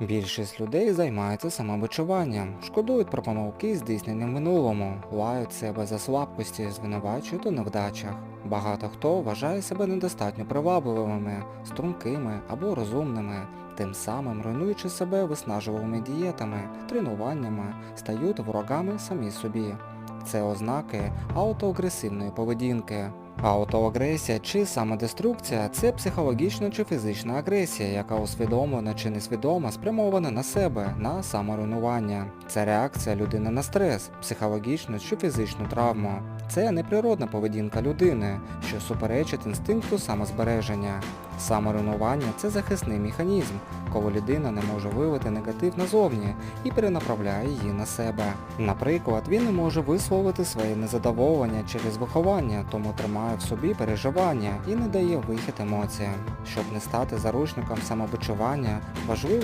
Більшість людей займаються самобичуванням, шкодують про помилки, здійснені в минулому, лають себе за слабкості, звинувачують у невдачах. Багато хто вважає себе недостатньо привабливими, стрункими або розумними, тим самим руйнуючи себе виснажливими дієтами, тренуваннями, стають ворогами самі собі. Це ознаки аутоагресивної поведінки. Аутоагресія чи самодеструкція це психологічна чи фізична агресія, яка усвідомлена чи несвідомо спрямована на себе, на саморуйнування. Це реакція людини на стрес, психологічну чи фізичну травму. Це неприродна поведінка людини, що суперечить інстинкту самозбереження. Саморуйнування це захисний механізм, коли людина не може виявити негатив назовні і перенаправляє її на себе. Наприклад, він не може висловити своє незадоволення через виховання, тому тримає в собі переживання і не дає вихід емоціям. Щоб не стати заручником самобичування, важливо